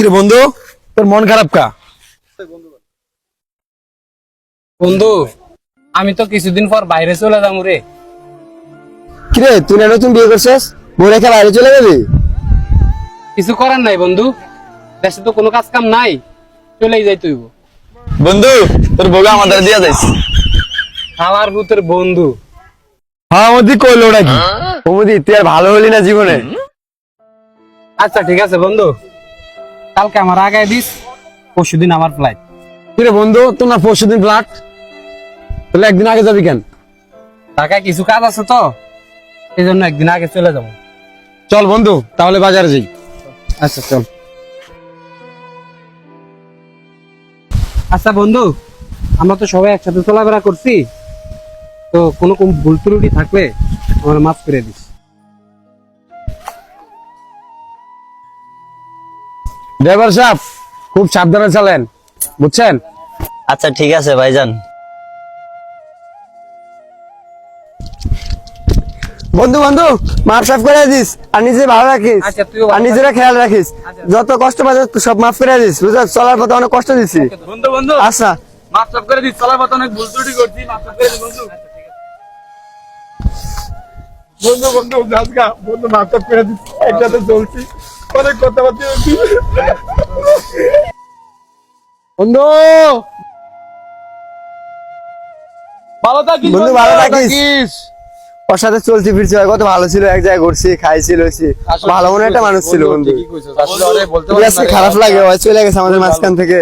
কিরে বন্ধু? তোর মন খারাপ কা? বন্ধু আমি তো কিছুদিন পর বাইরে চলে যাব রে। কিরে তুই না নতুন বিয়ে করছিস? বউ রেখে বাইরে চলে যাবি? কিছু করার নাই বন্ধু। দেশে তো কোনো কাজ কাম নাই। চলেই যাই তুই বন্ধু তোর বউকে আমাদের দিয়া যাইস আমার ভূতের বন্ধু। হ্যাঁ মোদি কইলো নাকি? ও মোদি তুই আর ভালো হলি না জীবনে। আচ্ছা ঠিক আছে বন্ধু। কালকে আমার আগায় দিস পরশু দিন আমার ফ্লাইট কিরে বন্ধু না পরশু দিন ফ্লাট তাহলে একদিন আগে যাবি কেন? ঢাকায় কিছু কাজ আছে তো এই জন্য একদিন আগে চলে যাব। চল বন্ধু তাহলে বাজারে যাই। আচ্ছা চল। আচ্ছা বন্ধু আমরা তো সবাই একসাথে চলাফেরা করছি তো কোনো কোন ভুল ত্রুটি থাকলে আমার মাফ করে দিস। ড্রাইভার সাহেব খুব সাবধানে চালেন বুঝছেন? আচ্ছা ঠিক আছে ভাইজান। বন্ধু বন্ধু মাফ সাফ করে দিস আর নিজে ভালো রাখিস আচ্ছা, আর নিজেরা খেয়াল রাখিস। আচ্ছা। যত কষ্ট পাচ্ছিস সব মাফ করে দিস বুঝছ? চলার পথে অনেক কষ্ট দিছি। বন্ধু বন্ধু। আচ্ছা। মাফ টাফ করে দিস চলার পথে অনেক ভুল ত্রুটি করছি মাফ টাফ করে দিস বন্ধু। বন্ধু বন্ধু বন্ধু মাস্টার করে দিচ্ছি একসাথে চলছি। অনেক কথাবার্তা হচ্ছি বন্ধু! ভালো থাকিস বন্ধু ভালো থাকিস। ওর সাথে চলছি ফিরছি কত ভালো ছিল এক জায়গায় ঘুরছি খাইছি লইছি। ভালো মনে একটা মানুষ ছিল বন্ধু খারাপ লাগে চলে গেছে আমাদের মাঝখান থেকে।